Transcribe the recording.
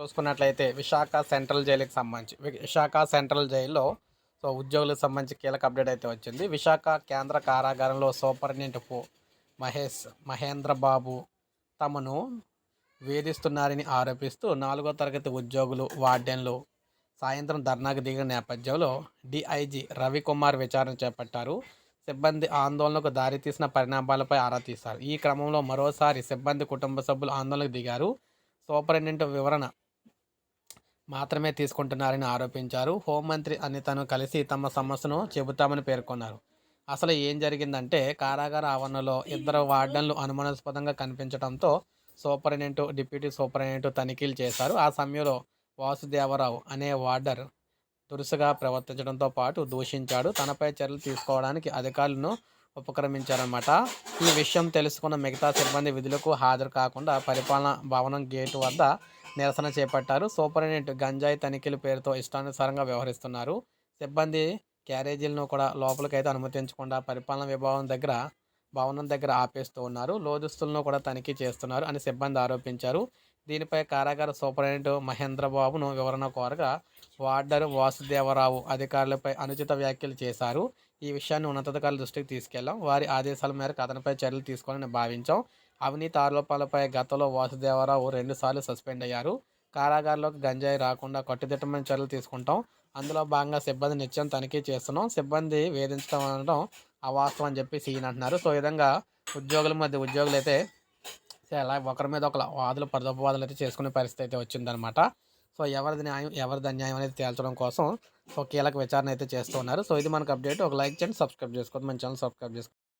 చూసుకున్నట్లయితే విశాఖ సెంట్రల్ జైలుకి సంబంధించి వి- విశాఖ సెంట్రల్ జైల్లో సో ఉద్యోగులకు సంబంధించి కీలక అప్డేట్ అయితే వచ్చింది. విశాఖ కేంద్ర కారాగారంలో సూపరింటెండెంట్ మహేష్ మహేంద్ర బాబు తమను వేధిస్తున్నారని ఆరోపిస్తూ నాలుగో తరగతి ఉద్యోగులు వార్డెన్లు సాయంత్రం ధర్నాకు దిగిన నేపథ్యంలో డిఐజీ రవికుమార్ విచారణ చేపట్టారు. సిబ్బంది ఆందోళనకు దారితీసిన పరిణామాలపై ఆరా తీశారు. ఈ క్రమంలో మరోసారి సిబ్బంది కుటుంబ సభ్యులు ఆందోళనకు దిగారు. సూపరింటెండెంట్ వివరణ మాత్రమే తీసుకుంటున్నారని ఆరోపించారు. హోంమంత్రి అనితను కలిసి తమ సమస్యను చెబుతామని పేర్కొన్నారు. అసలు ఏం జరిగిందంటే కారాగార ఆవరణలో ఇద్దరు వార్డన్లు అనుమానాస్పదంగా కనిపించడంతో సూపరింటెండెంట్ డిప్యూటీ సూపరింటెండెంట్ తనిఖీలు చేశారు. ఆ సమయంలో వాసుదేవరావు అనే వార్డర్ దురుసుగా ప్రవర్తించడంతో పాటు దూషించాడు. తనపై చర్యలు తీసుకోవడానికి అధికారులను ఉపక్రమించారన్నమాట. ఈ విషయం తెలుసుకున్న మిగతా సిబ్బంది విధులకు హాజరు కాకుండా పరిపాలన భవనం గేటు వద్ద నిరసన చేపట్టారు. సూపరింటెండెంట్ గంజాయి తనిఖీల పేరుతో ఇష్టానుసారంగా వ్యవహరిస్తున్నారు. సిబ్బంది క్యారేజీలను కూడా లోపలికైతే అనుమతించకుండా పరిపాలన విభాగం దగ్గర భవనం దగ్గర ఆపేస్తూ ఉన్నారు. లోదుస్తులను కూడా తనిఖీ చేస్తున్నారు అని సిబ్బంది ఆరోపించారు. దీనిపై కారాగార సూపరింటెండెంట్ మహేంద్రబాబును వివరణ కోరగా వార్డర్ వాసుదేవరావు అధికారులపై అనుచిత వ్యాఖ్యలు చేశారు. ఈ విషయాన్ని ఉన్నతాధికారుల దృష్టికి తీసుకెళ్ళాం వారి ఆదేశాల మేరకు అతనిపై చర్యలు తీసుకోవాలని భావించాం. అవినీతి ఆరోపణలపై గతంలో వాసుదేవరావు రెండుసార్లు సస్పెండ్ అయ్యారు. కారాగారంలోకి గంజాయి రాకుండా కట్టుదిట్టమైన చర్యలు తీసుకుంటాం. అందులో భాగంగా సిబ్బంది నిత్యం తనిఖీ చేస్తున్నాం. సిబ్బంది వేధించడం అనడం అవాస్తవం అని చెప్పి సీన్ అంటున్నారు. సో విధంగా ఉద్యోగుల మధ్య ఉద్యోగులు అయితే అలా ఒకరి మీద ఒకరు వాదులు పరదోపవాదులు అయితే చేసుకునే పరిస్థితి అయితే వచ్చిందనమాట సో ఎవరిది న్యాయం ఎవరిది అన్యాయం అనేది తేల్చడం కోసం సో కీలక విచారణ అయితే చేస్తూ ఉన్నారు. సో ఇది మనకు అప్డేట్. ఒక లైక్ చేయండి సబ్స్క్రైబ్ చేసుకోండి. మన ఛానల్ సబ్స్క్రైబ్ చేసుకోండి.